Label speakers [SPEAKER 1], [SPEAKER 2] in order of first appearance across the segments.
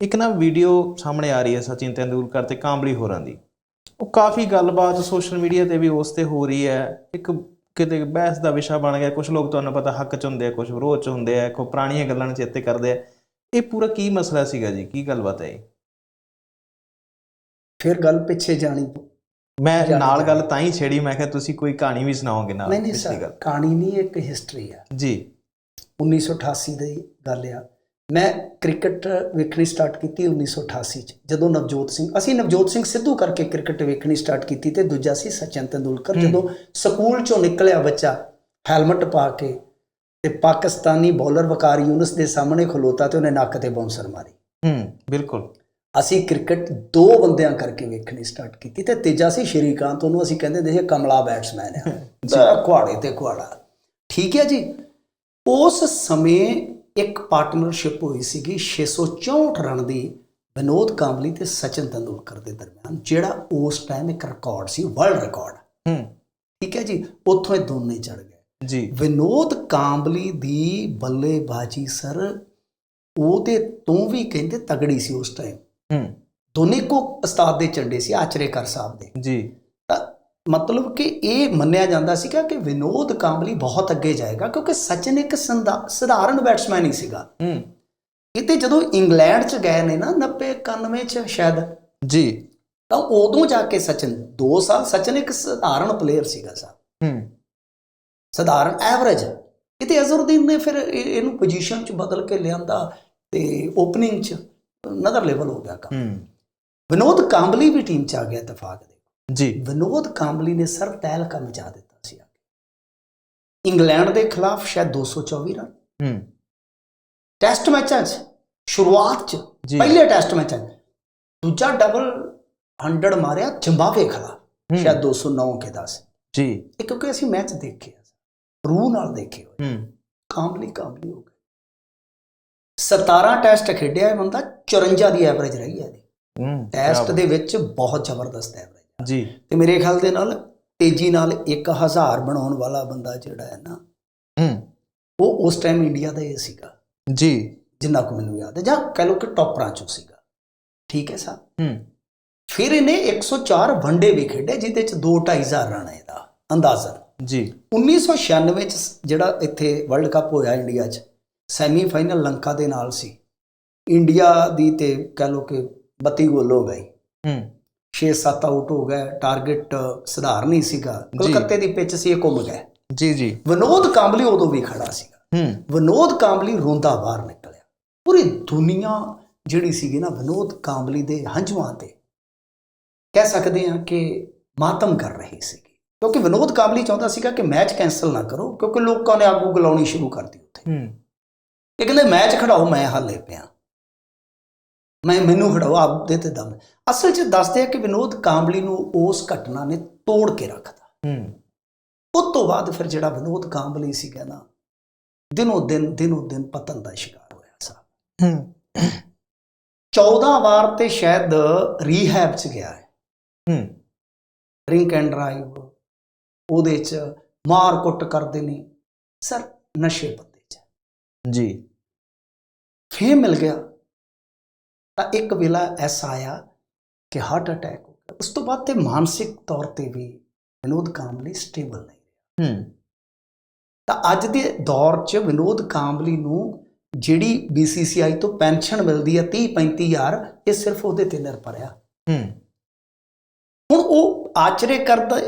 [SPEAKER 1] ਇੱਕ ਨਾ ਵੀਡੀਓ ਸਾਹਮਣੇ ਆ ਰਹੀ ਹੈ ਸਚਿਨ ਤੇਂਦੁਲਕਰ ਤੇ ਕਾਂਬਲੀ ਹੋਰਾਂ ਦੀ। ਉਹ ਕਾਫੀ ਗੱਲਬਾਤ ਸੋਸ਼ਲ ਮੀਡੀਆ ਤੇ ਵੀ ਉਸ ਤੇ ਹੋ ਰਹੀ ਹੈ। ਇੱਕ ਕਿਤੇ ਬਹਿਸ ਦਾ ਵਿਸ਼ਾ ਬਣ ਗਿਆ। ਕੁਝ ਲੋਕ ਤੁਹਾਨੂੰ ਪਤਾ ਹੱਕ ਚ ਹੁੰਦੇ ਆ ਕੁਝ ਵਿਰੋਧ ਚ ਹੁੰਦੇ ਆ ਕੋਈ ਪੁਰਾਣੀਆਂ ਗੱਲਾਂ ਨੂੰ ਚੇਤੇ ਕਰਦੇ ਆ। ਇਹ ਪੂਰਾ ਕੀ ਮਸਲਾ ਸੀਗਾ ਜੀ? ਕੀ ਗੱਲਬਾਤ ਹੈ?
[SPEAKER 2] ਫਿਰ ਗੱਲ ਪਿੱਛੇ ਜਾਣੀ।
[SPEAKER 1] ਮੈਂ ਨਾਲ ਗੱਲ। ਤਾਂ ਹੀ ਛੇੜੀ ਮੈਂ ਕਿਹਾ ਤੁਸੀਂ ਕੋਈ ਕਹਾਣੀ ਵੀ ਸੁਣਾਓਗੇ ਨਾਲ
[SPEAKER 2] ਨਹੀਂ ਨਹੀਂ ਸਰ ਕਹਾਣੀ ਨਹੀਂ ਇੱਕ ਹਿਸਟਰੀ ਆ।
[SPEAKER 1] ਜੀ।
[SPEAKER 2] 1988 ਦੀ ਗੱਲ ਆ। ਮੈਂ ਕ੍ਰਿਕਟ ਵੇਖਣੀ ਸਟਾਰਟ ਕੀਤੀ 1988 ਚ ਜਦੋਂ ਨਵਜੋਤ ਸਿੰਘ ਅਸੀਂ ਨਵਜੋਤ ਸਿੰਘ ਸਿੱਧੂ ਕਰਕੇ ਕ੍ਰਿਕਟ ਵੇਖਣੀ ਸਟਾਰਟ ਕੀਤੀ ਤੇ ਦੂਜਾ ਸੀ ਸਚਿਨ ਤੰਦੂਲਕਰ। ਜਦੋਂ ਸਕੂਲ ਚੋਂ ਨਿਕਲਿਆ ਬੱਚਾ ਹੈਲਮਟ ਪਾ ਕੇ ਤੇ ਪਾਕਿਸਤਾਨੀ ਬੌਲਰ ਵਕਾਰ ਯੂਨਸ ਦੇ ਸਾਹਮਣੇ ਖਲੋਤਾ ਤੇ ਉਹਨੇ ਨੱਕ ਤੇ ਬਾਉਂਸਰ ਮਾਰੀ।
[SPEAKER 1] ਹੂੰ ਬਿਲਕੁਲ।
[SPEAKER 2] ਅਸੀਂ ਕ੍ਰਿਕਟ ਦੋ ਬੰਦਿਆਂ ਕਰਕੇ ਵੇਖਣੀ ਸਟਾਰਟ ਕੀਤੀ ਤੇ ਤੀਜਾ ਸੀ ਸ਼੍ਰੀਕਾਂਤ ਉਹਨੂੰ ਅਸੀਂ ਕਹਿੰਦੇ ਹੁੰਦੇ ਸੀ ਕਮਲਾ ਬੈਟਸਮੈਨ ਆ ਤਾਂ ਕੁਹਾੜੇ ਤੇ ਕੁਹਾੜਾ ਠੀਕ ਹੈ ਜੀ? ਉਸ ਸਮੇਂ ਇੱਕ ਪਾਰਟਨਰਸ਼ਿਪ ਹੋਈ ਸੀਗੀ 664 ਰਨ ਦੀ ਵਿਨੋਦ ਕਾਂਬਲੀ ਤੇ ਸਚਿਨ ਤੰਦੂਲਕਰ ਦੇ ਦਰਮਿਆਨ ਜਿਹੜਾ ਉਸ ਟਾਈਮ ਇੱਕ ਰਿਕਾਰਡ ਸੀ ਵਰਲਡ ਰਿਕਾਰਡ
[SPEAKER 1] ਹੂੰ।
[SPEAKER 2] ਠੀਕ ਹੈ ਜੀ? ਉੱਥੋਂ ਇਹ ਦੋਨੇ ਚੜ ਗਏ।
[SPEAKER 1] ਜੀ।
[SPEAKER 2] ਵਿਨੋਦ ਕਾਂਬਲੀ ਦੀ ਬੱਲੇਬਾਜ਼ੀ ਸਰ ਉਹਦੇ ਤੋਂ ਵੀ ਕਹਿੰਦੇ ਤਗੜੀ ਸੀ ਉਸ ਟਾਈਮ
[SPEAKER 1] ਹੂੰ।
[SPEAKER 2] ਦੋਨੇ ਕੋ ਉਸਤਾਦ ਦੇ ਚੰਡੇ ਸੀ ਆਚਰੇਕਰ ਸਾਹਿਬ ਦੇ।
[SPEAKER 1] ਜੀ।
[SPEAKER 2] ਮਤਲਬ ਕਿ ਇਹ ਮੰਨਿਆ ਜਾਂਦਾ ਸੀਗਾ ਕਿ ਵਿਨੋਦ ਕਾਂਬਲੀ ਬਹੁਤ ਅੱਗੇ ਜਾਏਗਾ ਕਿਉਂਕਿ ਸਚਿਨ ਇੱਕ ਸਧਾਰਨ ਬੈਟਸਮੈਨ ਹੀ ਸੀਗਾ।
[SPEAKER 1] ਹੂੰ।
[SPEAKER 2] ਇਹ ਤੇ ਜਦੋਂ ਇੰਗਲੈਂਡ ਚ ਗਏ ਨੇ ਨਾ 90 91 ਚ ਸ਼ਾਇਦ।
[SPEAKER 1] ਜੀ।
[SPEAKER 2] ਤਾਂ ਉਦੋਂ ਜਾ ਕੇ ਸਚਿਨ 2 ਸਾਲ ਸਚਿਨ ਇੱਕ ਸਧਾਰਨ ਪਲੇਅਰ ਸੀਗਾ ਸਾਹਿਬ
[SPEAKER 1] ਹੂੰ।
[SPEAKER 2] ਸਧਾਰਨ ਐਵਰੇਜ ਕਿਤੇ ਅਜ਼ਰਉਦੀਨ ਨੇ ਫਿਰ ਇਹ- ਇਹਨੂੰ ਪੋਜੀਸ਼ਨ ਚ ਬਦਲ ਕੇ ਲਿਆਂਦਾ ਤੇ ਓਪਨਿੰਗ ਚ ਨਦਰ ਲੈਵਲ ਹੋ ਗਿਆ ਕੰਮ।
[SPEAKER 1] ਹੂੰ।
[SPEAKER 2] ਵਿਨੋਦ ਕਾਂਬਲੀ ਵੀ ਟੀਮ ਚ ਆ ਗਿਆ ਇਤਫਾਕ।
[SPEAKER 1] ਜੀ।
[SPEAKER 2] ਵਿਨੋਦ ਕਾਂਬਲੀ ਨੇ ਸਰ ਤਹਿਲਕਾ ਮਚਾ ਦਿੱਤਾ ਸੀ ਇੰਗਲੈਂਡ ਦੇ ਖਿਲਾਫ ਸ਼ਾਇਦ 224 ਰਨ।
[SPEAKER 1] ਹੂੰ।
[SPEAKER 2] ਟੈਸਟ ਮੈਚਾਂ 'ਚ ਸ਼ੁਰੂਆਤ 'ਚ ਪਹਿਲੇ ਟੈਸਟ ਮੈਚਾਂ 'ਚ ਦੂਜਾ ਡਬਲ 100 ਮਾਰਿਆ ਜ਼ਿੰਬਾਬਵੇ ਖਿਲਾਫ। ਸ਼ਾਇਦ 209 ਕੇ 10
[SPEAKER 1] ਜੀ।
[SPEAKER 2] ਇਹ ਕਿਉਂਕਿ ਅਸੀਂ ਮੈਚ ਦੇਖੇ ਰੂਹ ਨਾਲ ਦੇਖੇ ਹੋਏ।
[SPEAKER 1] ਹੂੰ।
[SPEAKER 2] ਕਾਂਬਲੀ ਕਾਂਬਲੀ ਹੋ ਗਏ। 17 ਟੈਸਟ ਖੇਡਿਆ ਇਹ ਬੰਦਾ 54 ਦੀ ਐਵਰੇਜ ਰਹੀ ਹੈ ਇਹਦੀ। ਟੈਸਟ ਦੇ ਵਿੱਚ ਬਹੁਤ ਜ਼ਬਰਦਸਤ ਐਵਰੇਜ
[SPEAKER 1] ਜੀ।
[SPEAKER 2] ਤੇ ਮੇਰੇ ਖਿਆਲ ਦੇ ਨਾਲ ਤੇਜ਼ੀ ਨਾਲ 1000 ਬਣਾਉਣ ਵਾਲਾ ਬੰਦਾ ਜਿਹੜਾ ਹੈ ਨਾ
[SPEAKER 1] ਹੂੰ।
[SPEAKER 2] ਉਹ ਉਸ ਟਾਈਮ ਇੰਡੀਆ ਦਾ ਇਹ ਸੀਗਾ।
[SPEAKER 1] ਜੀ।
[SPEAKER 2] ਜਿੰਨਾ ਕੁ ਮੈਨੂੰ ਯਾਦ ਹੈ ਜਾਂ ਕਹ ਲਓ ਕਿ ਟੌਪਰਾਂ ਚੋਂ ਸੀਗਾ। ਠੀਕ ਹੈ ਸਾਹਿਬ
[SPEAKER 1] ਹੂੰ।
[SPEAKER 2] ਫਿਰ ਇਹਨੇ 104 ਵਨਡੇ ਵੀ ਖੇਡੇ ਜਿਹਦੇ ਚ 2-2500 ਰਨ ਹੈ ਇਹਦਾ ਅੰਦਾਜ਼ਨ
[SPEAKER 1] ਜੀ।
[SPEAKER 2] 1996 ਚ ਜਿਹੜਾ ਇੱਥੇ ਵਰਲਡ ਕੱਪ ਹੋਇਆ ਇੰਡੀਆ 'ਚ ਸੈਮੀ ਫਾਈਨਲ ਲੰਕਾ ਦੇ ਨਾਲ ਸੀ। ਇੰਡੀਆ ਦੀ ਤੇ ਕਹ ਲਓ ਕਿ 32 ਗੋਲ ਹੋ ਗਈ।
[SPEAKER 1] ਹੂੰ।
[SPEAKER 2] 6-7 ਆਊਟ ਹੋ ਗਏ ਟਾਰਗੇਟ ਸਧਾਰਨ ਹੀ ਸੀਗਾ। ਕਲਕੱਤੇ ਦੀ ਪਿੱਚ ਸੀ ਇਹ ਘੁੰਮ ਗਏ।
[SPEAKER 1] ਜੀ ਜੀ।
[SPEAKER 2] ਵਿਨੋਦ ਕਾਂਬਲੀ ਉਦੋਂ ਵੀ ਖੜਾ ਸੀਗਾ।
[SPEAKER 1] ਹੂੰ।
[SPEAKER 2] ਵਿਨੋਦ ਕਾਂਬਲੀ ਰੋਂਦਾ ਬਾਹਰ ਨਿਕਲਿਆ। ਪੂਰੀ ਦੁਨੀਆ ਜਿਹੜੀ ਸੀਗੀ ਨਾ ਵਿਨੋਦ ਕਾਂਬਲੀ ਦੇ ਹੰਝੂਆਂ ਤੇ ਕਹਿ ਸਕਦੇ ਹਾਂ ਕਿ ਮਾਤਮ ਕਰ ਰਹੀ ਸੀ ਕਿਉਂਕਿ ਵਿਨੋਦ ਕਾਂਬਲੀ ਚਾਹੁੰਦਾ ਸੀਗਾ ਕਿ ਮੈਚ ਕੈਨਸਲ ਨਾ ਕਰੋ ਕਿਉਂਕਿ ਲੋਕਾਂ ਨੇ ਆਗੂ ਗਲਾਉਣੀ ਸ਼ੁਰੂ ਕਰਤੀ ਉੱਥੇ।
[SPEAKER 1] ਹੂੰ।
[SPEAKER 2] ਇਹ ਕਹਿੰਦੇ ਮੈਚ ਖੜਾਓ ਮੈਂ ਹਾਲੇ ਪਿਆ। ਮੈਂ ਮੈਨੂੰ ਖੜਾਓ ਆਪ ਦੇ ਤੇ ਦਮ। ਅਸਲ 'ਚ ਦੱਸਦੇ ਆ ਕਿ ਵਿਨੋਦ ਕਾਂਬਲੀ ਨੂੰ ਉਸ ਘਟਨਾ ਨੇ ਤੋੜ ਕੇ ਰੱਖਤਾ।
[SPEAKER 1] ਹੂੰ।
[SPEAKER 2] ਉਸ ਤੋਂ ਬਾਅਦ ਫਿਰ ਜਿਹੜਾ ਵਿਨੋਦ ਕਾਂਬਲੀ ਸੀਗਾ ਨਾ ਦਿਨੋ ਦਿਨ ਦਿਨੋ ਦਿਨ ਪਤਨ ਦਾ ਸ਼ਿਕਾਰ ਹੋਇਆ ਸਾਹਿਬ
[SPEAKER 1] ਹੂੰ।
[SPEAKER 2] 14 ਵਾਰ ਤੇ ਸ਼ਾਇਦ ਰੀਹੈਬ ਚ ਗਿਆ ਹੈ।
[SPEAKER 1] ਹੂੰ।
[SPEAKER 2] ਡਰਿੰਕ ਐਂਡ ਡਰਾਈਵ ਉਹਦੇ ਚ ਮਾਰ ਕੁੱਟ ਕਰਦੇ ਨੇ। ਸਰ ਨਸ਼ੇ ਪੱਤੇ ਚ।
[SPEAKER 1] ਜੀ।
[SPEAKER 2] ਫੇਰ ਮਿਲ ਗਿਆ। ਤਾਂ ਇੱਕ ਵੇਲਾ ਐਸਾ ਆਇਆ ਕਿ ਹਾਰਟ ਅਟੈਕ ਹੋ ਗਿਆ। ਉਸ ਤੋਂ ਬਾਅਦ ਤੇ ਮਾਨਸਿਕ ਤੌਰ ਤੇ ਵੀ ਵਿਨੋਦ ਕਾਂਬਲੀ ਸਟੇਬਲ ਨਹੀਂ
[SPEAKER 1] ਹੂੰ।
[SPEAKER 2] ਤਾਂ ਅੱਜ ਦੇ ਦੌਰ 'ਚ ਵਿਨੋਦ ਕਾਂਬਲੀ ਨੂੰ ਜਿਹੜੀ BCCI ਤੋਂ ਪੈਨਸ਼ਨ ਮਿਲਦੀ ਹੈ 30 35000 ਇਹ ਸਿਰਫ ਉਹਦੇ ਤੇ ਨਿਰਭਰ ਆ।
[SPEAKER 1] ਹੂੰ।
[SPEAKER 2] ਹੁਣ ਉਹ ਆਚਰੇ ਕਰਦਾ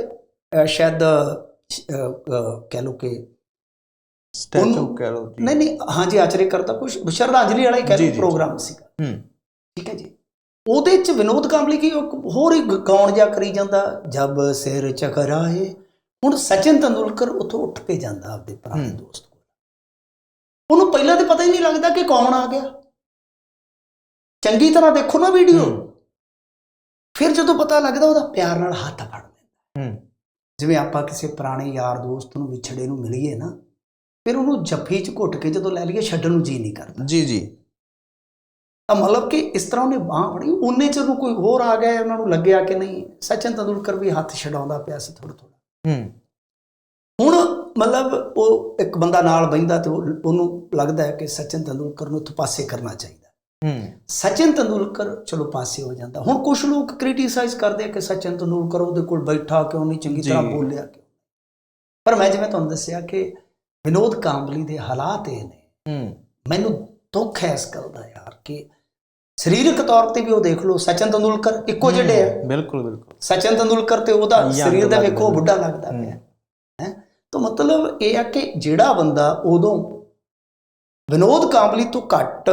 [SPEAKER 2] ਸ਼ਾਇਦ ਕਹਿ ਲਓ ਕਿ
[SPEAKER 1] ਸਟੈਚੂ ਕਹਿ ਜੀ।
[SPEAKER 2] ਨਹੀਂ ਨਹੀਂ ਹਾਂਜੀ ਆਚਰੇ ਕਰਦਾ ਕੁਝ ਸ਼ਰਧਾਂਜਲੀ ਵਾਲਾ ਹੀ ਕਹਿ
[SPEAKER 1] ਜੀ,
[SPEAKER 2] ਲਓ
[SPEAKER 1] ਜੀ,
[SPEAKER 2] ਪ੍ਰੋਗਰਾਮ ਸੀਗਾ।
[SPEAKER 1] ਹੂੰ।
[SPEAKER 2] ਠੀਕ ਹੈ ਜੀ। ਉਹਦੇ 'ਚ ਵਿਨੋਦ ਕਾਂਬਲੀ ਕੀ ਹੋਰ ਹੀ ਗਾਉਣ ਜਾ ਕਰੀ ਜਾਂਦਾ ਜਬ ਸਿਰ ਚਕਰਾਏ ਹੁਣ ਸਚਿਨ ਤੰਦੂਲਕਰ ਉੱਥੋਂ ਉੱਠ ਕੇ ਜਾਂਦਾ ਆਪਦੇ ਪੁਰਾਣੇ। ਦੋਸਤ ਕੋਲ। ਉਹਨੂੰ ਪਹਿਲਾਂ ਤੇ ਪਤਾ ਹੀ ਨਹੀਂ ਲੱਗਦਾ ਕਿ ਕੌਣ ਆ ਗਿਆ। ਚੰਗੀ ਤਰ੍ਹਾਂ ਦੇਖੋ ਨਾ ਵੀਡੀਓ। ਫਿਰ ਜਦੋਂ ਪਤਾ ਲੱਗਦਾ ਉਹਦਾ ਪਿਆਰ ਨਾਲ ਹੱਥ ਫੜ ਲੈਂਦਾ।
[SPEAKER 1] ਹੂੰ।
[SPEAKER 2] ਜਿਵੇਂ ਆਪਾਂ ਕਿਸੇ ਪੁਰਾਣੇ ਯਾਰ ਦੋਸਤ ਨੂੰ ਵਿਛੜੇ ਨੂੰ ਮਿਲੀਏ ਨਾ ਫਿਰ ਉਹਨੂੰ ਜੱਫੀ 'ਚ ਘੁੱਟ ਕੇ ਜਦੋਂ ਲੈ ਲਈਏ ਛੱਡਣ ਨੂੰ ਜੀ ਨਹੀਂ ਕਰਦਾ।
[SPEAKER 1] ਜੀ ਜੀ।
[SPEAKER 2] ਤਾਂ ਮਤਲਬ ਕਿ ਇਸ ਤਰ੍ਹਾਂ ਉਹਨੇ ਬਾਹ ਫੜੀ ਉਹਨੇ ਚ ਨੂੰ ਕੋਈ ਹੋਰ ਆ ਗਿਆ ਉਹਨਾਂ ਨੂੰ ਲੱਗਿਆ ਕਿ ਨਹੀਂ? ਸਚਿਨ ਤੰਦੂਲਕਰ ਵੀ ਹੱਥ ਛਡਾਉਂਦਾ ਪਿਆ ਸੀ ਥੋੜਾ ਥੋੜਾ
[SPEAKER 1] ਹੂੰ।
[SPEAKER 2] ਹੁਣ ਮਤਲਬ ਉਹ ਇੱਕ ਬੰਦਾ ਨਾਲ ਬੈਂਦਾ ਤੇ ਉਹ- ਉਹਨੂੰ ਲੱਗਦਾ ਹੈ ਕਿ ਸਚਿਨ ਤੰਦੂਲਕਰ ਨੂੰ ਇੱਥੋਂ ਪਾਸੇ ਕਰਨਾ ਚਾਹੀਦਾ।
[SPEAKER 1] ਹੂੰ।
[SPEAKER 2] ਸਚਿਨ ਤੰਦੂਲਕਰ ਚਲੋ ਪਾਸੇ ਹੋ ਜਾਂਦਾ। ਹੁਣ ਕੁਝ ਲੋਕ ਕ੍ਰਿਟਿਸਾਈਜ਼ ਕਰਦੇ ਆ ਕਿ ਸਚਿਨ ਤੰਦੂਲਕਰ ਉਹਦੇ ਕੋਲ ਬੈਠਾ ਕਿਉਂ ਨਹੀਂ ਚੰਗੀ ਤਰ੍ਹਾਂ। ਬੋਲਿਆ ਕਿਉਂ ਪਰ ਮੈਂ ਜਿਵੇਂ ਤੁਹਾਨੂੰ ਦੱਸਿਆ ਕਿ ਵਿਨੋਦ ਕਾਂਬਲੀ ਦੇ ਹਾਲਾਤ ਇਹ ਨੇ।
[SPEAKER 1] ਹੂੰ।
[SPEAKER 2] ਮੈਨੂੰ ਦੁੱਖ ਹੈ ਇਸ ਗੱਲ ਦਾ ਯਾਰ ਕਿ ਸਰੀਰਕ ਤੌਰ ਤੇ ਵੀ ਉਹ ਦੇਖ ਲਓ ਸਚਿਨ ਤੰਦੂਲਕਰ ਇੱਕੋ ਜਿਹੇ ਆ।
[SPEAKER 1] ਬਿਲਕੁਲ ਬਿਲਕੁਲ।
[SPEAKER 2] ਸਚਿਨ ਤੰਦੂਲਕਰ ਤੇ ਉਹਦਾ ਸਰੀਰ ਦਾ ਵੇਖੋ। ਬੁੱਢਾ ਲੱਗਦਾ। ਪਿਆ। ਹੈ? ਤਾਂ ਮਤਲਬ ਇਹ ਆ ਕਿ ਜਿਹੜਾ ਬੰਦਾ ਉਦੋਂ ਵਿਨੋਦ ਕਾਂਬਲੀ ਤੋਂ ਘੱਟ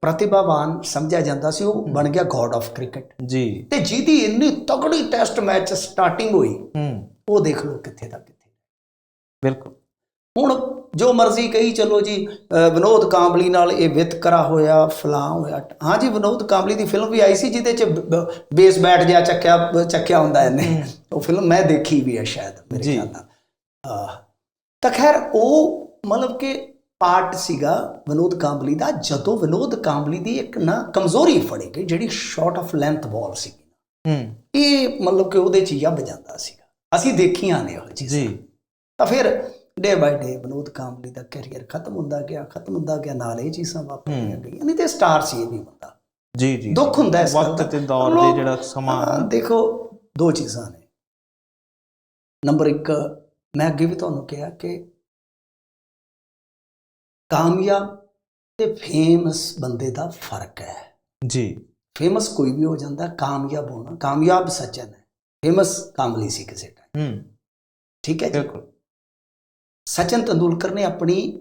[SPEAKER 2] ਪ੍ਰਤਿਭਾਵਾਨ ਸਮਝਿਆ ਜਾਂਦਾ ਸੀ ਉਹ ਬਣ ਗਿਆ ਗੋਡ ਆਫ ਕ੍ਰਿਕਟ।
[SPEAKER 1] ਜੀ।
[SPEAKER 2] ਤੇ ਜਿਹਦੀ ਇੰਨੀ ਤਗੜੀ ਟੈਸਟ ਮੈਚ ਸਟਾਰਟਿੰਗ ਹੋਈ
[SPEAKER 1] ਹੂੰ।
[SPEAKER 2] ਉਹ ਦੇਖ ਲਓ ਕਿੱਥੇ ਤੱਕ ਕਿੱਥੇ।
[SPEAKER 1] ਬਿਲਕੁਲ।
[SPEAKER 2] ਹੁਣ ਜੋ ਮਰਜ਼ੀ ਕਹੀ ਚੱਲੋ ਜੀ ਵਿਨੋਦ ਕਾਂਬਲੀ ਨਾਲ ਇਹ ਵਿਤਕਰਾ ਹੋਇਆ ਫਲਾਂ ਹੋਇਆ। ਹਾਂ ਜੀ ਵਿਨੋਦ ਕਾਂਬਲੀ ਦੀ ਫਿਲਮ ਵੀ ਆਈ ਸੀ ਜਿਹਦੇ ਚ ਬੇਸ ਬੈਠ ਗਿਆ ਚੱਕਿਆ ਚੱਕਿਆ ਹੁੰਦਾ ਇਹਨੇ। ਉਹ ਫਿਲਮ ਮੈਂ ਦੇਖੀ ਵੀ ਹੈ ਸ਼ਾਇਦ ਮੇਰੇ। ਖਿਆਲ ਨਾਲ। ਤਾਂ ਖੈਰ ਉਹ ਮਤਲਬ ਕਿ ਪਾਰਟ ਸੀਗਾ ਵਿਨੋਦ ਕਾਂਬਲੀ ਦਾ ਜਦੋਂ ਵਿਨੋਦ ਕਾਂਬਲੀ ਦੀ ਇੱਕ ਨਾ ਕਮਜ਼ੋਰੀ ਫੜੀ ਗਈ ਜਿਹੜੀ ਸ਼ਾਰਟ ਆਫ ਲੈਂਥ ਬਾਲ ਸੀ।
[SPEAKER 1] ਹੂੰ।
[SPEAKER 2] ਇਹ ਮਤਲਬ ਕਿ ਉਹਦੇ ਚ ਯੱਬ ਜਾਂਦਾ ਸੀਗਾ। ਅਸੀਂ ਦੇਖੀਆਂ ਨੇ ਉਹ ਚੀਜ਼ਾਂ।
[SPEAKER 1] ਜੀ
[SPEAKER 2] ਤਾਂ ਫਿਰ ਡੇ ਬਾਈ ਡੇ ਵਿਨੋਦ ਕਾਂਬਲੀ ਦਾ ਕੈਰੀਅਰ ਖਤਮ ਹੁੰਦਾ ਗਿਆ ਖਤਮ ਹੁੰਦਾ ਗਿਆ ਨਾਲ ਇਹ ਚੀਜ਼ਾਂ ਵਾਪਰਦੀਆਂ ਗਈਆਂ। ਨਹੀਂ ਤੇ ਸਟਾਰ ਸੀ ਇਹ ਵੀ ਬੰਦਾ।
[SPEAKER 1] ਜੀ ਜੀ
[SPEAKER 2] ਦੁੱਖ ਹੁੰਦਾ ਇਸ
[SPEAKER 1] ਵਕਤ। ਤੇ ਦੌਰ ਦੇ ਜਿਹੜਾ ਸਮਾਂ
[SPEAKER 2] ਦੇਖੋ ਦੋ ਚੀਜ਼ਾਂ ਨੇ। ਨੰਬਰ 1 ਮੈਂ ਅੱਗੇ ਵੀ ਤੁਹਾਨੂੰ ਕਿਹਾ ਕਿ ਕਾਮਯਾਬ ਤੇ ਫੇਮਸ ਬੰਦੇ ਦਾ ਫ਼ਰਕ ਹੈ।
[SPEAKER 1] ਜੀ।
[SPEAKER 2] ਫੇਮਸ ਕੋਈ ਵੀ ਹੋ ਜਾਂਦਾ ਕਾਮਯਾਬ ਹੋਣਾ ਕਾਮਯਾਬ ਸਚਨ ਹੈ। ਫੇਮਸ ਕਾਮਲੀ ਸੀ ਕਿਸੇ ਟਾਈਮ
[SPEAKER 1] ਹੂੰ।
[SPEAKER 2] ਠੀਕ ਹੈ ਜੀ?
[SPEAKER 1] ਬਿਲਕੁਲ।
[SPEAKER 2] ਸਚਿਨ ਤੰਦੂਲਕਰ ਨੇ ਆਪਣੀ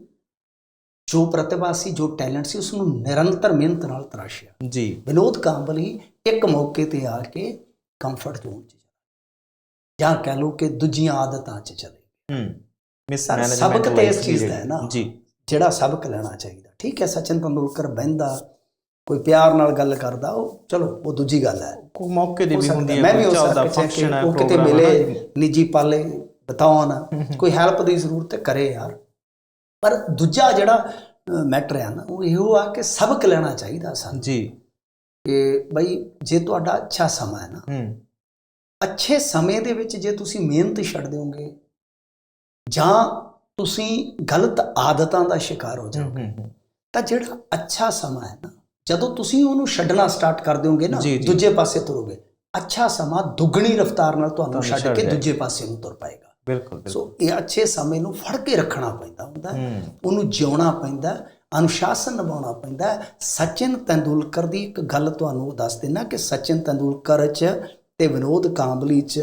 [SPEAKER 2] ਜੋ ਪ੍ਰਤਿਭਾ ਸੀ ਜੋ ਟੈਲੈਂਟ ਸੀ ਉਸ ਨੂੰ ਨਿਰੰਤਰ ਮਿਹਨਤ ਨਾਲ ਤਰਾਸ਼ਿਆ।
[SPEAKER 1] ਜੀ।
[SPEAKER 2] ਵਿਨੋਦ ਕਾਂਬਲੀ ਇੱਕ ਮੌਕੇ ਤੇ ਆ ਕੇ ਕੰਫਰਟ ਜ਼ੋਨ 'ਚ ਚਲਾ ਜਾਂ ਕਹਿ ਲਓ ਕਿ ਦੂਜੀਆਂ ਆਦਤਾਂ 'ਚ ਚਲੇ
[SPEAKER 1] ਹੂੰ। ਮਿਸ ਮੈਨੇਜਮੈਂਟ
[SPEAKER 2] ਸਬਕ ਤੇ ਇਸ ਚੀਜ਼ ਦਾ ਹੈ ਨਾ।
[SPEAKER 1] ਜੀ।
[SPEAKER 2] ਜਿਹੜਾ ਸਬਕ ਲੈਣਾ ਚਾਹੀਦਾ। ਠੀਕ ਹੈ ਸਚਿਨ ਤੰਦੂਲਕਰ ਬਹਿੰਦਾ ਕੋਈ ਪਿਆਰ ਨਾਲ ਗੱਲ ਕਰਦਾ ਉਹ ਚਲੋ ਉਹ ਦੂਜੀ ਗੱਲ ਹੈ।
[SPEAKER 1] ਕੋ ਮੌਕੇ ਦੀ
[SPEAKER 2] ਹੋ
[SPEAKER 1] ਵੀ ਹੁੰਦੀ ਹੈ।
[SPEAKER 2] ਮੈਂ ਵੀ ਹੋ
[SPEAKER 1] ਕੋਈ ਚੱਲਦਾ
[SPEAKER 2] ਸਕਦਾ
[SPEAKER 1] ਫੰਕਸ਼ਨ ਹੈ
[SPEAKER 2] ਉਹ ਕਿਤੇ
[SPEAKER 1] ਹੈ
[SPEAKER 2] ਮਿਲੇ। ਨਿੱਜੀ ਪਾਲੇ ਬਤਾਉਣ ਕੋਈ ਹੈਲਪ ਦੀ ਜ਼ਰੂਰਤ ਕਰੇ ਯਾਰ। ਪਰ ਦੂਜਾ ਜਿਹੜਾ ਮੈਟਰ ਹੈ ਨਾ ਉਹ ਇਹੋ ਆ ਕਿ ਸਬਕ ਲੈਣਾ ਚਾਹੀਦਾ ਸਾਨੂੰ।
[SPEAKER 1] ਜੀ।
[SPEAKER 2] ਕਿ ਬਈ ਜੇ ਤੁਹਾਡਾ ਅੱਛਾ ਸਮਾਂ ਹੈ ਨਾ
[SPEAKER 1] ਹੂੰ।
[SPEAKER 2] ਅੱਛੇ ਸਮੇਂ ਦੇ ਵਿੱਚ ਜੇ ਤੁਸੀਂ ਮਿਹਨਤ ਛੱਡ ਦਿਓਗੇ ਜਾਂ ਤੁਸੀਂ ਗਲਤ ਆਦਤਾਂ ਦਾ ਸ਼ਿਕਾਰ ਹੋ ਜਾਓਗੇ ਤਾਂ ਜਿਹੜਾ ਅੱਛਾ ਸਮਾਂ ਹੈ ਨਾ ਜਦੋਂ ਤੁਸੀਂ ਉਹਨੂੰ ਛੱਡਣਾ ਸਟਾਰਟ ਕਰ ਦਿਓਗੇ ਨਾ। ਦੂਜੇ ਪਾਸੇ ਤੁਰੋਗੇ ਅੱਛਾ ਸਮਾਂ ਦੁੱਗਣੀ ਰਫ਼ਤਾਰ ਨਾਲ ਤੁਹਾਨੂੰ ਛੱਡ ਕੇ। ਦੂਜੇ ਪਾਸੇ ਨੂੰ ਤੁਰ ਪਾਏਗਾ।
[SPEAKER 1] ਬਿਲਕੁਲ
[SPEAKER 2] ਸੋ ਇਹ ਅੱਛੇ ਸਮੇਂ ਨੂੰ ਫੜ ਕੇ ਰੱਖਣਾ ਪੈਂਦਾ ਹੁੰਦਾ ਉਹਨੂੰ ਜਿਉਣਾ ਪੈਂਦਾ ਅਨੁਸ਼ਾਸਨ ਨਿਭਾਉਣਾ ਪੈਂਦਾ। ਸਚਿਨ ਤੰਦੂਲਕਰ ਦੀ ਇੱਕ ਗੱਲ ਤੁਹਾਨੂੰ ਦੱਸ ਦੇਣਾ ਕਿ ਸਚਿਨ ਤੰਦੂਲਕਰ 'ਚ ਤੇ ਵਿਨੋਦ ਕਾਂਬਲੀ 'ਚ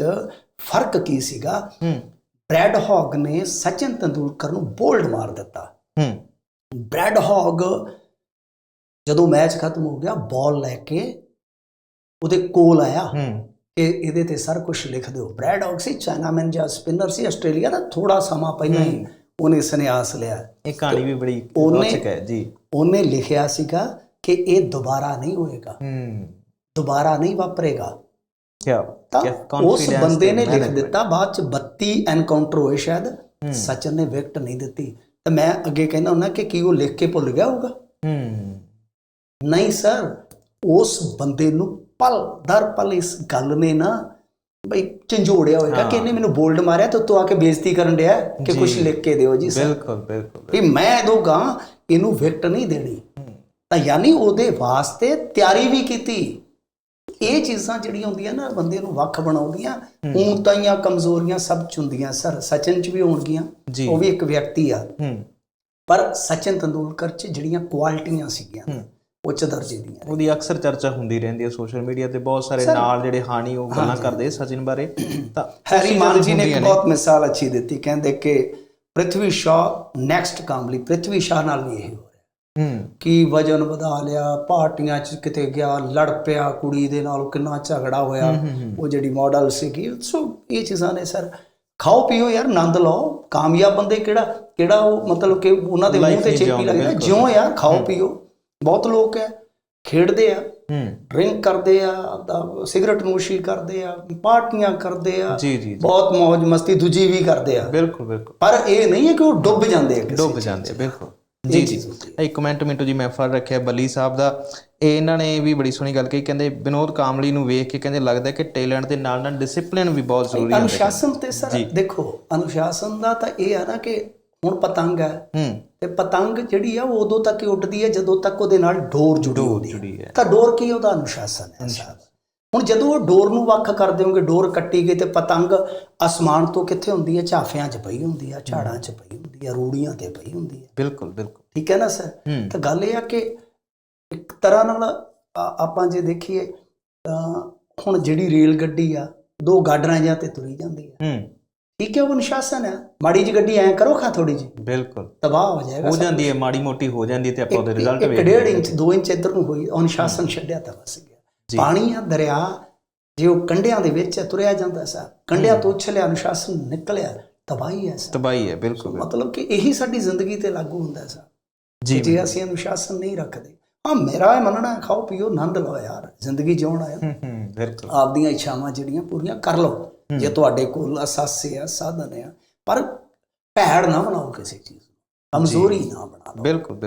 [SPEAKER 2] ਫ਼ਰਕ ਕੀ ਸੀਗਾ? ਬ੍ਰੈਡ ਹੌਗ ਨੇ ਸਚਿਨ ਤੰਦੂਲਕਰ ਨੂੰ ਬੋਲਡ ਮਾਰ ਦਿੱਤਾ। ਬ੍ਰੈਡ ਹੌਗ ਜਦੋਂ ਮੈਚ ਖਤਮ ਹੋ ਗਿਆ ਬਾਲ ਲੈ ਕੇ ਉਹਦੇ ਕੋਲ ਆਇਆ।
[SPEAKER 1] ਹੂੰ
[SPEAKER 2] ਕਿ ਇਹਦੇ ਤੇ ਸਰ ਕੁਝ ਲਿਖ ਦਿਓ। ਬ੍ਰੈਡ ਹੌਗ ਸੀ ਚਾਈਨਾਮੈਨ ਜਾਂ ਸਪਿਨਰ ਸੀ ਆਸਟ੍ਰੇਲੀਆ ਦਾ ਥੋੜਾ ਸਮਾਂ ਪਹਿਲਾਂ ਹੀ ਉਹਨੇ ਸੰਨਿਆਸ ਲਿਆ।
[SPEAKER 1] ਇਹ ਕਹਾਣੀ ਵੀ ਬੜੀ ਰੋਚਕ ਹੈ ਜੀ।
[SPEAKER 2] ਉਹਨੇ ਲਿਖਿਆ ਸੀਗਾ ਕਿ ਇਹ ਦੁਬਾਰਾ ਨਹੀਂ ਹੋਏਗਾ।
[SPEAKER 1] ਹੂੰ।
[SPEAKER 2] ਦੁਬਾਰਾ ਨਹੀਂ ਵਾਪਰੇਗਾ।
[SPEAKER 1] ਕਿਆ?
[SPEAKER 2] ਤਾਂ ਉਸ ਬੰਦੇ ਨੇ ਲਿਖ। ਦਿੱਤਾ ਬਾਅਦ ਚ 32 ਐਨਕਾਊਂਟਰ ਹੋਏ ਸ਼ਾਇਦ। ਸਚਨ ਨੇ ਵਿਕਟ ਨਹੀਂ ਦਿੱਤੀ। ਤੇ ਮੈਂ ਅੱਗੇ ਕਹਿੰਦਾ ਹੁੰਦਾ ਕਿ ਕੀ ਉਹ ਲਿਖ ਕੇ ਭੁੱਲ ਗਿਆ ਹੋਊਗਾ?
[SPEAKER 1] ਹੂੰ।
[SPEAKER 2] ਨਹੀਂ ਸਰ ਉਸ ਬੰਦੇ ਨੂੰ ਪਲ ਦਰ ਪਲ ਇਸ ਗੱਲ ਨੇ ਨਾ ਬਈ ਝੰਜੋੜਿਆ ਹੋਏਗਾ ਕਿ। ਇਹਨੇ ਮੈਨੂੰ ਬੋਲਡ ਮਾਰਿਆ ਤੇ ਤੂੰ ਆ ਕੇ ਬੇਇੱਜ਼ਤੀ ਕਰਨ ਡਿਆ ਕਿ। ਕੁਝ ਲਿਖ ਕੇ ਦਿਓ ਜੀ ਸਰ
[SPEAKER 1] ਬਿਲਕੁਲ ਬਿਲਕੁਲ
[SPEAKER 2] ਵੀ ਮੈਂ ਦਊਗਾ ਇਹਨੂੰ ਵਿਕਟ ਨਹੀਂ ਦੇਣੀ ਤਾਂ ਯਾਨੀ ਉਹਦੇ ਵਾਸਤੇ ਤਿਆਰੀ ਵੀ ਕੀਤੀ ਇਹ ਚੀਜ਼ਾਂ ਜਿਹੜੀਆਂ ਹੁੰਦੀਆਂ ਨਾ ਬੰਦੇ ਨੂੰ ਵੱਖ ਬਣਾਉਂਦੀਆਂ ਊਂਤਾਈਆਂ ਕਮਜ਼ੋਰੀਆਂ ਸਭ ਚ ਹੁੰਦੀਆਂ ਸਰ ਸਚਿਨ ਚ ਵੀ ਹੋਣਗੀਆਂ। ਉਹ ਵੀ ਇੱਕ ਵਿਅਕਤੀ ਆ ਪਰ ਸਚਿਨ ਤੰਦੂਲਕਰ ਚ ਜਿਹੜੀਆਂ ਕੁਆਲਿਟੀਆਂ ਸੀਗੀਆਂ। ਉੱਚ ਦਰਜੇ ਦੀਆਂ
[SPEAKER 1] ਉਹਦੀ ਅਕਸਰ ਚਰਚਾ ਹੁੰਦੀ ਰਹਿੰਦੀ ਹੈ ਸੋਸ਼ਲ ਮੀਡੀਆ ਤੇ ਬਹੁਤ ਸਾਰੇ ਨਾਲ ਜਿਹੜੇ ਹਾਨੀ ਉਹ ਗੱਲਾਂ ਕਰਦੇ ਸਚਿਨ ਬਾਰੇ। ਤਾਂ
[SPEAKER 2] ਹੈਰੀ ਮਾਨ ਜੀ ਨੇ ਇੱਕ ਬਹੁਤ ਮਿਸਾਲ ਅੱਛੀ ਦਿੱਤੀ ਕਹਿੰਦੇ ਕਿ ਪ੍ਰਿਥਵੀ ਸ਼ਾਹ ਨੈਕਸਟ ਕਾਮਲੀ ਪ੍ਰਿਥਵੀ ਸ਼ਾਹ ਨਾਲ ਵੀ ਇਹ ਹੋ ਰਿਹਾ।
[SPEAKER 1] ਹੂੰ।
[SPEAKER 2] ਕੀ ਵਜਨ ਵਧਾ ਲਿਆ ਪਾਰਟੀਆਂ 'ਚ ਕਿਤੇ ਗਿਆ ਲੜ ਪਿਆ ਕੁੜੀ ਦੇ ਨਾਲ ਕਿੰਨਾ ਝਗੜਾ ਹੋਇਆ ਉਹ ਜਿਹੜੀ ਮਾਡਲ ਸੀਗੀ ਸੋ ਇਹ ਚੀਜ਼ਾਂ ਨੇ ਸਰ। ਖਾਓ ਪੀਓ ਯਾਰ ਆਨੰਦ ਲਓ। ਕਾਮਯਾਬ ਬੰਦੇ ਕਿਹੜਾ ਕਿਹੜਾ ਉਹ ਮਤਲਬ ਕਿ ਉਹਨਾਂ ਦੇ ਮੂੰਹ ਤੇ ਚੇਪੀ ਲੱਗਦਾ। ਜਿਉਂ ਯਾਰ ਖਾਓ ਪੀਓ। ਬਹੁਤ ਲੋਕ ਹੈ ਖੇਡਦੇ ਆ
[SPEAKER 1] ਹੂੰ।
[SPEAKER 2] ਡਰਿੰਕ ਕਰਦੇ ਆ ਆਪਦਾ ਸਿਗਰਟ ਨੋਸ਼ੀ ਕਰਦੇ ਆ ਪਾਰਟੀਆਂ ਕਰਦੇ ਆ
[SPEAKER 1] ਜੀ ਜੀ।
[SPEAKER 2] ਬਹੁਤ ਮौज ਮਸਤੀ ਦੂਜੀ ਵੀ ਕਰਦੇ ਆ।
[SPEAKER 1] ਬਿਲਕੁਲ ਬਿਲਕੁਲ।
[SPEAKER 2] ਪਰ ਇਹ ਨਹੀਂ ਹੈ ਕਿ ਉਹ ਡੁੱਬ ਜਾਂਦੇ ਆ
[SPEAKER 1] ਡੁੱਬ। ਜਾਂਦੇ ਆ, ਬਿਲਕੁਲ। ਜੀ ਜੀ। ਇੱਕ ਮਿੰਟ ਮਿੰਟੂ ਜੀ ਮੈਂ ਫੜ ਰੱਖਿਆ ਬੱਲੀ ਸਾਹਿਬ ਦਾ। ਇਹ ਇਹਨਾਂ ਨੇ ਵੀ ਬੜੀ ਸੋਹਣੀ ਗੱਲ ਕਹੀ। ਕਹਿੰਦੇ ਵਿਨੋਦ ਕਾਮਲੀ ਨੂੰ ਵੇਖ ਕੇ ਕਹਿੰਦੇ ਲੱਗਦਾ ਕਿ ਟੈਲੈਂਟ ਦੇ ਨਾਲ ਨਾਲ ਡਿਸਪਲਿਨ ਵੀ ਬਹੁਤ ਜ਼ਰੂਰੀ ਹੈ
[SPEAKER 2] ਅਨੁਸ਼ਾਸਨ ਤੇ ਸਰ ਦੇਖੋ ਅਨੁਸ਼ਾਸਨ ਦਾ ਤਾਂ ਇਹ ਆ ਨਾ ਕਿ ਹੁਣ ਪਤੰਗ ਹੈ।
[SPEAKER 1] ਹੂੰ।
[SPEAKER 2] ਤੇ ਪਤੰਗ ਜਿਹੜੀ ਆ ਉਹ ਉਦੋਂ ਤੱਕ ਹੀ ਉੱਡਦੀ ਹੈ ਜਦੋਂ ਤੱਕ ਉਹਦੇ ਨਾਲ ਡੋਰ ਜੁੜੀ ਹੁੰਦੀ
[SPEAKER 1] ਹੈ।
[SPEAKER 2] ਤਾਂ ਡੋਰ ਕੀ ਉਹਦਾ ਅਨੁਸ਼ਾਸਨ ਹੈ। ਸਾਹਿਬ ਹੁਣ ਜਦੋਂ ਉਹ ਡੋਰ ਨੂੰ ਵੱਖ ਕਰ ਦਿਓਗੇ ਡੋਰ ਕੱਟੀ ਗਈ ਤੇ ਪਤੰਗ ਅਸਮਾਨ ਤੋਂ ਕਿੱਥੇ ਹੁੰਦੀ ਹੈ? ਝਾਫਿਆਂ 'ਚ ਪਈ ਹੁੰਦੀ ਹੈ ਝਾੜਾਂ 'ਚ ਪਈ ਹੁੰਦੀ ਹੈ ਰੂੜੀਆਂ ਤੇ ਪਈ ਹੁੰਦੀ ਹੈ।
[SPEAKER 1] ਬਿਲਕੁਲ ਬਿਲਕੁਲ।
[SPEAKER 2] ਠੀਕ ਹੈ ਨਾ ਸਰ? ਤਾਂ ਗੱਲ ਇਹ ਆ ਕਿ ਇੱਕ ਤਰ੍ਹਾਂ ਨਾਲ ਆਪਾਂ ਜੇ ਦੇਖੀਏ ਤਾਂ ਹੁਣ ਜਿਹੜੀ ਰੇਲ ਗੱਡੀ ਆ ਦੋ ਗਾਡਰਾਂ ਜਾਂ ਤੇ ਤੁਰੀ ਜਾਂਦੀ ਹੈ। ਠੀਕ ਹੈ ਉਹ ਅਨੁਸ਼ਾਸਨ ਹੈ। ਮਾੜੀ ਜਿਹੀ ਗੱਡੀ ਐਂ ਕਰੋ ਖਾ ਥੋੜੀ ਜਿਹੀ।
[SPEAKER 1] ਬਿਲਕੁਲ।
[SPEAKER 2] ਤਬਾਹ ਹੋ ਜਾਏਗਾ
[SPEAKER 1] ਹੋ ਜਾਂਦੀ ਹੈ ਮਾੜੀ ਮੋਟੀ ਹੋ ਜਾਂਦੀ ਤੇ ਆਪਾਂ ਉਹਦੇ ਰਿਜ਼ਲਟ ਵੇਖਦੇ
[SPEAKER 2] ਡੇਢ
[SPEAKER 1] ਹਾਂ।
[SPEAKER 2] ਇੰਚ 2 ਇੰਚ ਇੱਧਰ ਨੂੰ ਹੋਈ ਅਨੁਸ਼ਾਸਨ ਛੱਡਿਆ ਤਾਂ ਵਸ ਗਿਆ।
[SPEAKER 1] ਜੀ।
[SPEAKER 2] ਪਾਣੀ ਆ ਦਰਿਆ ਜੇ ਉਹ ਕੰਢਿਆਂ ਦੇ ਵਿੱਚ ਤੁਰਿਆ ਜਾਂਦਾ ਸਾ ਕੰਢਿਆਂ ਤੋਂ ਉਛਲਿਆ ਅਨੁਸ਼ਾਸਨ ਨਿਕਲਿਆ ਤਬਾਹੀ ਹੈ ਸਾ
[SPEAKER 1] ਤਬਾਹੀ ਹੈ ਬਿਲਕੁਲ
[SPEAKER 2] ਮਤਲਬ ਕਿ ਇਹੀ ਸਾਡੀ ਜ਼ਿੰਦਗੀ ਤੇ ਲਾਗੂ ਹੁੰਦਾ ਸਾ
[SPEAKER 1] ਜੀ
[SPEAKER 2] ਜੇ ਅਸੀਂ ਅਨੁਸ਼ਾਸਨ ਨਹੀਂ ਰੱਖਦੇ ਹਾਂ ਮੇਰਾ ਇਹ ਮੰਨਣਾ ਖਾਓ ਪੀਓ ਆਨੰਦ ਲਓ ਯਾਰ ਜ਼ਿੰਦਗੀ ਜਿਉਣ ਆਇਆ
[SPEAKER 1] ਹੂੰ ਹੂੰ ਬਿਲਕੁਲ।
[SPEAKER 2] ਆਪਦੀਆਂ ਇੱਛਾਵਾਂ ਜਿਹੜੀਆਂ ਪੂਰੀਆਂ ਕਰ ਲਓ। ਜੇ ਤੁਹਾਡੇ ਕੋਲ ਅਸਾਸੇ ਆ ਸਾਧਨ ਆ ਪਰ ਭੈੜ ਨਾ ਬਣਾਓ ਕਿਸੇ ਚੀਜ਼ ਨੂੰ ਕਮਜ਼ੋਰੀ ਨਾ ਬਣਾ ਲਓ
[SPEAKER 1] ਬਿਲਕੁਲ।